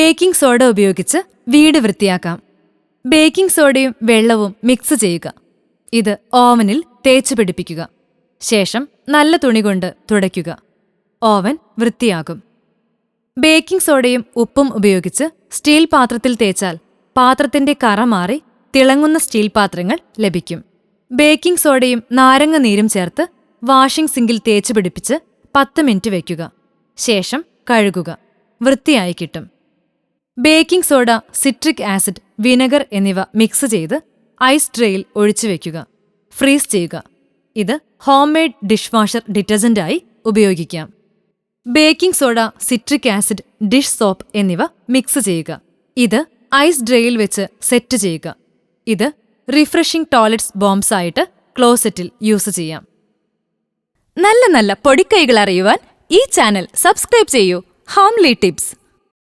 Baking soda ഉപയോഗിച്ച് വീട് വൃത്തിയാക്കാം. Baking സോഡയും വെള്ളവും മിക്സ് ചെയ്യുക. ഇത് ഓവനിൽ തേച്ച് പിടിപ്പിക്കുക. ശേഷം നല്ല തുണി കൊണ്ട് തുടയ്ക്കുക. ഓവൻ വൃത്തിയാകും. ബേക്കിംഗ് സോഡയും ഉപ്പും ഉപയോഗിച്ച് സ്റ്റീൽ പാത്രത്തിൽ തേച്ചാൽ പാത്രത്തിന്റെ കറ മാറി തിളങ്ങുന്ന സ്റ്റീൽ പാത്രങ്ങൾ ലഭിക്കും. ബേക്കിംഗ് സോഡയും നാരങ്ങ നീരും ചേർത്ത് വാഷിംഗ് സിങ്കിൽ തേച്ച് പിടിപ്പിച്ച് പത്ത് മിനിറ്റ് വയ്ക്കുക ശേഷം കഴുകുക. വൃത്തിയായി കിട്ടും. Baking soda citric acid vinegar എന്നിവ മിക്സ് ചെയ്ത് ഐസ് ട്രേയിൽ ഒഴിച്ചു വയ്ക്കുക ഫ്രീസ് ചെയ്യുക. ഇത് ഹോം മെയ്ഡ് ഡിഷ് വാഷർ ഡിറ്റർജന്റായി ഉപയോഗിക്കാം. Baking soda citric acid dish soap എന്നിവ മിക്സ് ചെയ്യുക. ഇത് ഐസ് ഡ്രേയിൽ വെച്ച് സെറ്റ് ചെയ്യുക. ഇത് റിഫ്രഷിംഗ് ടോയ്ലറ്റ്സ് ബോംബ്സ് ആയിട്ട് ക്ലോസറ്റിൽ യൂസ് ചെയ്യാം. നല്ല നല്ല പൊടിക്കൈകൾ അറിയുവാൻ ഈ ചാനൽ സബ്സ്ക്രൈബ് ചെയ്യൂ. Homely tips.